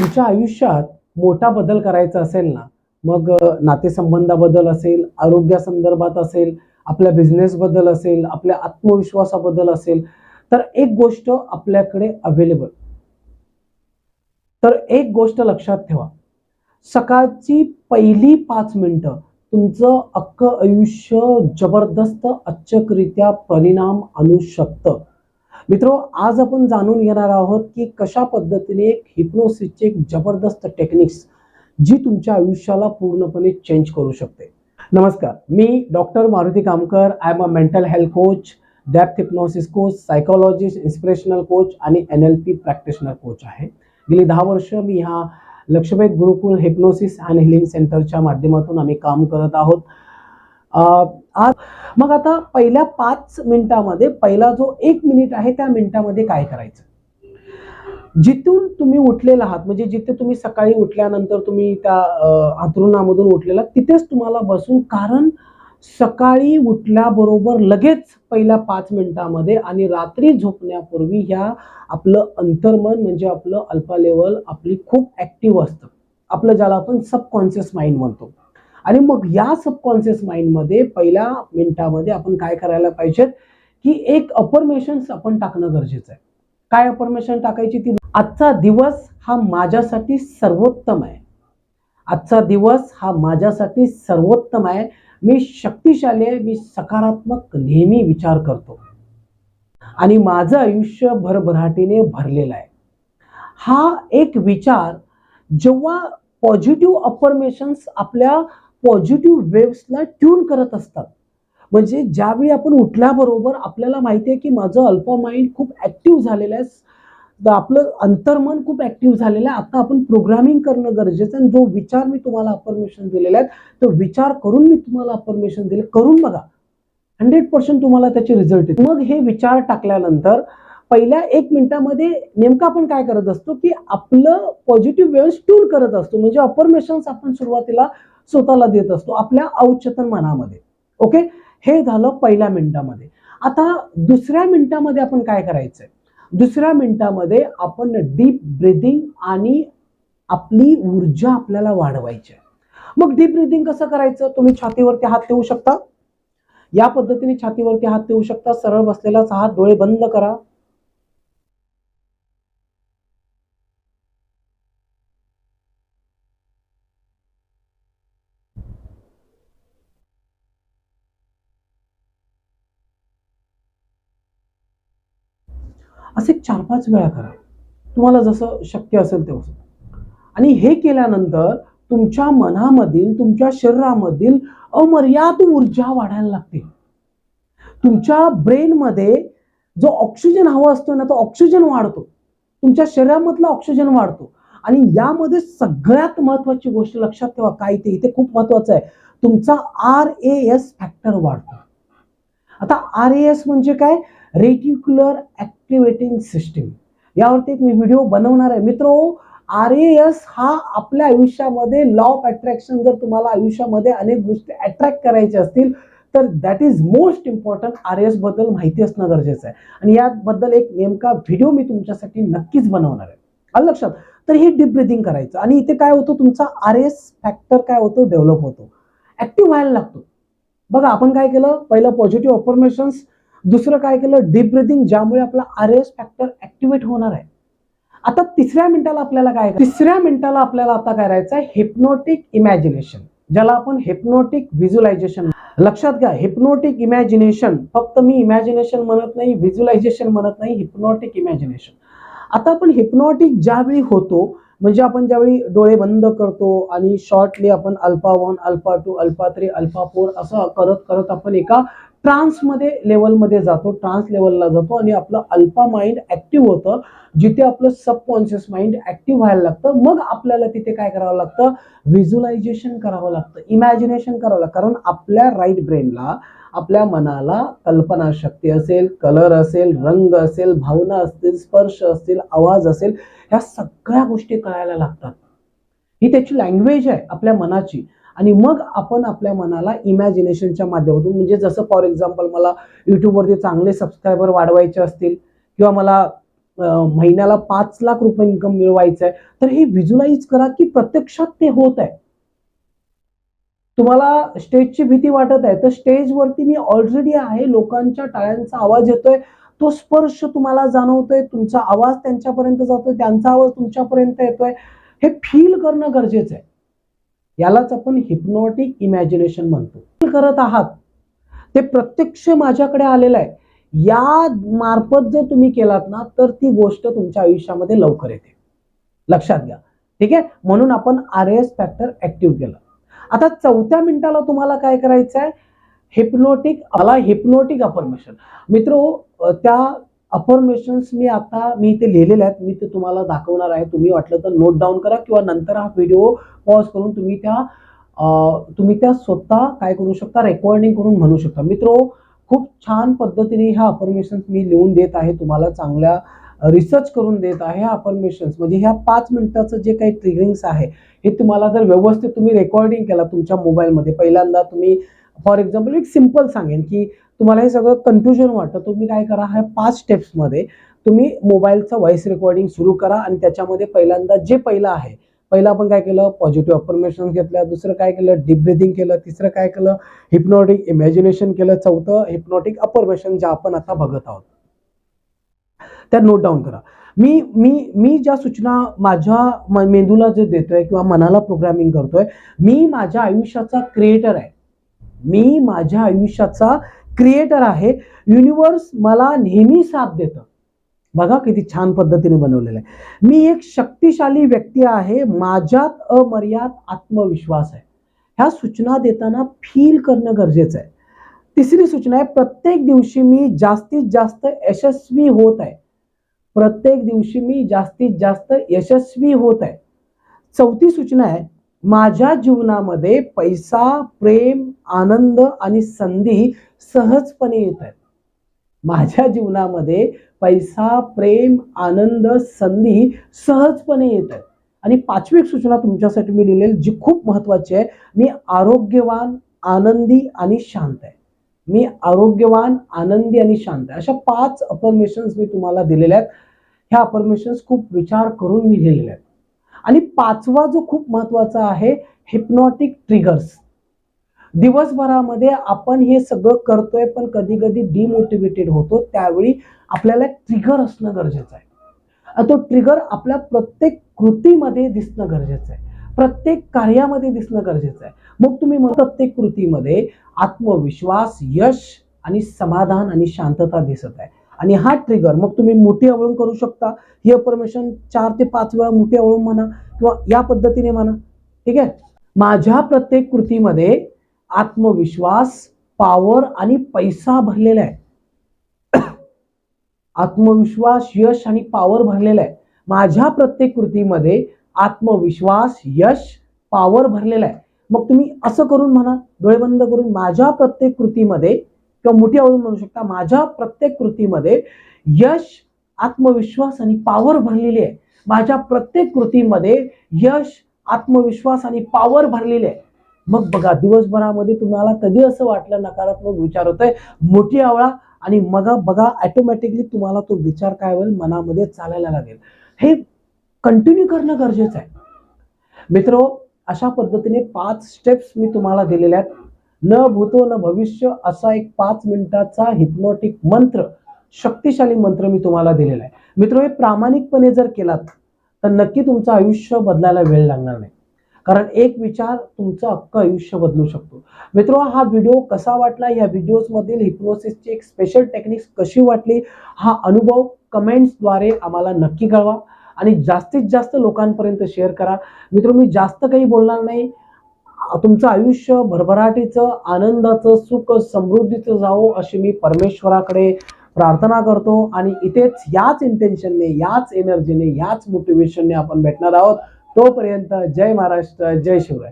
तुमच्या आयुष्यात मोठा बदल करायचा असेल ना मग नातेसंबंधाबद्दल असेल आरोग्यासंदर्भात असेल आपल्या बिझनेसबद्दल असेल आपल्या आत्मविश्वासाबद्दल असेल तर एक गोष्ट आपल्याकडे अवेलेबल तर एक गोष्ट लक्षात ठेवा. सकाळची पहिली पाच मिनिटं तुमचं अख्खं आयुष्य जबरदस्त अचकरित्या परिणाम आणू शकतं. मित्रो आज आपण जाणून घेणार आहोत की कशा पद्धतीने एक हिप्नोसिसची एक जबरदस्त टेक्निक्स जी तुमच्या आयुष्याला पूर्णपणे चेंज करू शकते. नमस्कार मी doctor Maruti Kamkar I M a mental health coach depth hypnosis coach psychologist inspirational coach आणि N L P practitioner coach आहे. गेली दहा वर्ष मी ह्या Lakshavedh Gurukul hypnosis and healing सेंटरच्या माध्यमातून आम्ही काम करत आहोत. आज मग आता पहिल्या पाच मिनिटामध्ये पहिला जो एक मिनिट आहे त्या मिनिटामध्ये काय करायचं? जिथून तुम्ही उठलेला आहात म्हणजे जिथे तुम्ही सकाळी उठल्यानंतर तुम्ही त्या अं, अंथरुणामधून उठलेला तिथेच तुम्हाला बसून कारण सकाळी उठल्याबरोबर लगेच पहिल्या पाच मिनिटामध्ये आणि रात्री झोपण्यापूर्वी ह्या आपलं अंतर्मन म्हणजे आपलं अल्फा लेवल आपली खूप ऍक्टिव्ह असतं. आपलं ज्याला आपण सबकॉन्शियस माइंड म्हणतो. आणि मग या सबकॉन्शियस माइंडमध्ये पहिल्या मिनिटामध्ये आपण काय करायला पाहिजेत की एक अपरमेशन्स आपण टाकणं गरजेचं आहे. काय अपरमेशन टाकायची ती? आजचा दिवस हा माझ्यासाठी सर्वोत्तम आहे. आजचा दिवस हा माझ्यासाठी सर्वोत्तम आहे. मी शक्तिशाली आहे. मी सकारात्मक नेहमी विचार करतो. आणि माझं आयुष्य भरभराटीने भरलेलं आहे. हा एक विचार जेव्हा पॉझिटिव्ह अपरमेशन्स आपल्या पॉझिटिव्ह वेव्सला ट्यून करत असतात. म्हणजे ज्यावेळी आपण उठल्याबरोबर आपल्याला माहिती आहे की माझं अल्फा माइंड खूप ॲक्टिव्ह झालेलं आहे. आपलं अंतर्मन खूप ॲक्टिव्ह झालेलं आहे. आता आपण प्रोग्रामिंग करणं गरजेचं आहे. आणि जो विचार मी तुम्हाला अफर्मेशन दिलेला आहे तो विचार करून मी तुम्हाला अफर्मेशन दिले. करून बघा. हंड्रेड पर्सेंट तुम्हाला त्याचे रिझल्ट येतील. मग हे विचार टाकल्यानंतर पहिल्या एक मिनिटामध्ये नेमकं आपण काय करत असतो की आपलं पॉझिटिव्ह वेव्स ट्यून करत असतो. म्हणजे अपरमेशन्स आपण सुरुवातीला स्वतःला देत असतो आपल्या अवचेतन मनामध्ये. ओके हे झालं पहिल्या मिनिटामध्ये. आता दुसऱ्या मिनिटामध्ये आपण काय करायचंय? दुसऱ्या मिनिटामध्ये आपण डीप ब्रिदिंग आणि आपली ऊर्जा आपल्याला वाढवायची आहे. मग डीप ब्रिदिंग कसं करायचं? तुम्ही छातीवरती हात ठेवू शकता. या पद्धतीने छातीवरती हात ठेवू शकता. सरळ बसलेलाच हात डोळे बंद करा. असे चार पाच वेळा करा. तुम्हाला जसं शक्य असेल तेवढं. आणि हे केल्यानंतर तुमच्या मनामधील तुमच्या शरीरामधील अमर्याद ऊर्जा वाढायला लागते. तुमच्या ब्रेनमध्ये जो ऑक्सिजन हवा असतो ना तो ऑक्सिजन वाढतो. तुमच्या शरीरामधला ऑक्सिजन वाढतो. आणि यामध्ये सगळ्यात महत्वाची गोष्ट लक्षात ठेवा काय ते इथे खूप महत्वाचं आहे. तुमचा आर ए एस फॅक्टर वाढतो. आता आर ए एस म्हणजे काय? रेटिक्युलर ॲक्टिवेटिंग सिस्टीम यावरती मी व्हिडिओ बनवणार आहे. मित्र आर ए एस हा आपल्या आयुष्यामध्ये लॉ ऑफ अट्रॅक्शन जर तुम्हाला आयुष्यामध्ये अनेक गोष्टी अट्रॅक्ट करायच्या असतील तर that is most important R एसबद्दल माहिती असणं गरजेचं आहे. आणि याबद्दल एक नेमका व्हिडिओ मी तुमच्यासाठी नक्कीच बनवणार आहे. आलं लक्षात? तर हे डीप ब्रिदिंग करायचं. आणि इथे काय होतं? तुमचा आर एस फॅक्टर काय होतो? डेव्हलप होतो. ऍक्टिव्ह व्हायला लागतो. बघा आपण काय केलं? पहिलं पॉझिटिव्ह अफर्मेशन्स दुसरं काय केलं? डीप ब्रिदिंग ज्यामुळे आपला आर एस फॅक्टर ऍक्टिव्हेट होणार आहे. आता तिसऱ्या मिनिटाला आपल्याला काय तिसऱ्या मिनिटाला आपल्याला आता करायचं आहे? हिप्नोटिक इमॅजिनेशन ज्याला आपण हिप्नोटिक व्हिज्युलायझेशन लक्षात घ्या हिप्नोटिक इमॅजिनेशन फक्त मी इमॅजिनेशन म्हणत नाही व्हिज्युलायझेशन म्हणत नाही हिप्नोटिक इमॅजिनेशन आता आपण हिप्नॉटिक ज्यावेळी होतो म्हणजे आपण ज्यावेळी डोळे बंद करतो आणि शॉर्टली आपण alpha one alpha two alpha three alpha four असं करत करत आपण एका ट्रान्समध्ये लेवलमध्ये जातो ट्रान्स लेवलला जातो आणि आपलं अल्फा माइंड ऍक्टिव्ह होतं जिथे आपलं सबकॉन्शियस माइंड ऍक्टिव्ह व्हायला लागतं. मग आपल्याला तिथे काय करावं लागतं? व्हिज्युलायझेशन करावं लागतं इमॅजिनेशन करावं लागतं. कारण आपल्या राईट ब्रेनला आपल्या मनाला कल्पनाशक्ती असेल कलर असेल रंग असेल भावना असतील स्पर्श असतील आवाज असेल ह्या सगळ्या गोष्टी कळायला लागतात. ही त्याची लँग्वेज आहे आपल्या मनाची. आणि मग आपण आपल्या मनाला इमॅजिनेशनच्या माध्यमातून म्हणजे जसं फॉर एक्झाम्पल मला यूट्यूबवरती चांगले सबस्क्रायबर वाढवायचे असतील किंवा मला महिन्याला पाच लाख रुपये इन्कम मिळवायचं आहे तर हे व्हिज्युलाइज करा की प्रत्यक्षात ते होत आहे. तुम्हाला स्टेजची भीती वाटत आहे तर स्टेजवरती मी ऑलरेडी आहे लोकांच्या टाळ्यांचा आवाज येतोय तो स्पर्श तुम्हाला जाणवतोय तुमचा आवाज त्यांच्यापर्यंत जातोय त्यांचा आवाज तुमच्यापर्यंत येतोय हे फील करणं गरजेचं आहे. यालाच आपण हिप्नॉटिक इमॅजिनेशन म्हणतो. करत आहात ते प्रत्यक्ष माझ्याकडे आलेलं आहे. या मार्फत जर तुम्ही केलात ना तर ती गोष्ट तुमच्या आयुष्यामध्ये लवकर येते. लक्षात घ्या. ठीक आहे? म्हणून आपण आर एस फॅक्टर ऍक्टिव्ह केलं. आता चौथ्या मिनिटाला तुम्हाला काय करायचं आहे हिप्नोटिक आला हिप्नोटिक अफर्मेशन मित्र त्या अफॉर्मेशन्स मी आता मी इथे लिहिलेले आहेत मी ते तुम्हाला दाखवणार आहे. तुम्ही वाटलं तर नोट डाऊन करा किंवा नंतर हा व्हिडिओ पॉज करून तुम्ही त्या तुम्ही त्या स्वतः काय करू शकता? रेकॉर्डिंग करून म्हणू शकता. मित्र खूप छान पद्धतीने ह्या अफर्मेशन्स मी लिहून देत आहे. तुम्हाला चांगल्या रिसर्च करून देत आहे ह्या अफर्मेशन्स म्हणजे ह्या पाच मिनिटाचं जे काही ट्रिगरिंग्स आहे हे तुम्हाला जर व्यवस्थित तुम्ही रेकॉर्डिंग केला तुमच्या मोबाईलमध्ये पहिल्यांदा तुम्ही फॉर एक्झाम्पल एक सिंपल सांगेन की तुम्हाला हे सगळं कन्फ्युजन वाटतं तुम्ही काय करा ह्या पाच स्टेप्समध्ये तुम्ही मोबाईलचं व्हॉइस रेकॉर्डिंग सुरू करा आणि त्याच्यामध्ये पहिल्यांदा जे पहिलं आहे पहिलं आपण काय केलं पॉझिटिव्ह अफर्मेशन घेतल्या दुसरं काय केलं डीप ब्रिदिंग केलं तिसरं काय केलं हिप्नॉटिक इमॅजिनेशन केलं चौथं हिप्नॉटिक अफर्मेशन जे आपण आता बघत आहोत. त्या नोट डाऊन करा. मी मी मी ज्या सूचना माझ्या मेंदूला जे देतोय किंवा मनाला प्रोग्रामिंग करतोय मी माझ्या आयुष्याचा क्रिएटर आहे. मी माझ्या आयुष्याचा क्रिएटर आहे. युनिवर्स मला नेहमी साथ देतं. बघा किती छान पद्धतीने बनवलेलं आहे. मी एक शक्तिशाली व्यक्ती आहे. माझ्यात अमर्याद आत्मविश्वास आहे. ह्या सूचना देताना फील करणं गरजेचं आहे. तिसरी सूचना आहे प्रत्येक दिवशी मी जास्तीत जास्त यशस्वी होत आहे. प्रत्येक दिवशी मी जास्तीत जास्त यशस्वी होत आहे. चौथी सूचना आहे माझ्या जीवनामध्ये पैसा प्रेम आनंद आणि संधी सहजपणे येत आहेत. माझ्या जीवनामध्ये पैसा प्रेम आनंद संधी सहजपणे येत आहेत. आणि पाचवी एक सूचना तुमच्यासाठी मी लिहिलेली जी खूप महत्वाची आहे मी आरोग्यवान आनंदी आणि शांत आहे. मी आरोग्यवान आनंदी आणि शांत आहे. अशा पाच अपरमेशन्स मी तुम्हाला दिलेल्या आहेत. ह्या अपरमेशन्स खूप विचार करून मी लिहिलेल्या आहेत. आणि पाचवा जो खूप महत्त्वाचा आहे हिप्नॉटिक ट्रिगर्स दिवसभरामध्ये आपण हे सगळं करतोय पण कधी कधी डिमोटिवेटेड होतो. त्यावेळी आपल्याला ट्रिगर असणं गरजेचं आहे. तो ट्रिगर आपल्या प्रत्येक कृतीमध्ये दिसणं गरजेचं आहे. प्रत्येक कार्यामध्ये दिसणं गरजेचं आहे. मग तुम्ही मग प्रत्येक कृतीमध्ये आत्मविश्वास यश आणि समाधान आणि शांतता दिसत आहे. आणि हा ट्रिगर मग तुम्ही मोठी आवळून करू शकता. ही अफर्मेशन चार ते पाच वेळा मोठी आवळून म्हणा किंवा या पद्धतीने म्हणा. ठीक आहे? माझ्या प्रत्येक कृतीमध्ये आत्मविश्वास पावर आणि पैसा भरलेला आहे. आत्मविश्वास यश आणि पावर भरलेला आहे. माझ्या प्रत्येक कृतीमध्ये आत्मविश्वास यश पावर भरलेला आहे. मग तुम्ही असं करून म्हणा डोळे बंद करून माझ्या प्रत्येक कृतीमध्ये किंवा मोठी आवडून म्हणू शकता माझ्या प्रत्येक कृतीमध्ये यश आत्मविश्वास आणि पावर भरलेली आहे. माझ्या प्रत्येक कृतीमध्ये यश आत्मविश्वास आणि पावर भरलेली आहे. मग बघा दिवसभरामध्ये तुम्हाला कधी असं वाटलं नकारात्मक विचार होतोय? मोठी आवळा आणि मग बघा ऑटोमॅटिकली तुम्हाला तो विचार काय होईल? मनामध्ये चालायला लागेल. हे कंटिन्यू करणं गरजेचं आहे. मित्र अशा पद्धतीने पाच स्टेप्स मी तुम्हाला दिलेल्या आहेत. न भूतो न भविष्य असा एक पाच मिनिटाचा हिप्नॉटिक मंत्र शक्तिशाली मंत्र मी तुम्हाला दिलेला आहे. मित्र हे प्रामाणिकपणे जर केलात तर नक्की तुमचं आयुष्य बदलायला वेळ लागणार नाही. कारण एक विचार तुमचं अख्खं आयुष्य बदलू शकतो. मित्र हा व्हिडिओ कसा वाटला? या व्हिडिओजमधील हिप्नोसिसची एक स्पेशल टेक्निक्स कशी वाटली? हा अनुभव कमेंट्सद्वारे आम्हाला नक्की कळवा आणि जास्तीत जास्त लोकांपर्यंत शेअर करा. मित्र मी जास्त काही बोलणार नाही. तुमचं आयुष्य भरभराटीचं आनंदाचं सुख समृद्धीचं जावो अशी मी परमेश्वराकडे प्रार्थना करतो. आणि इथेच याच इंटेन्शनने याच एनर्जीने याच मोटिवेशनने आपण भेटणार आहोत. तोपर्यंत जय महाराष्ट्र जय शिवराय.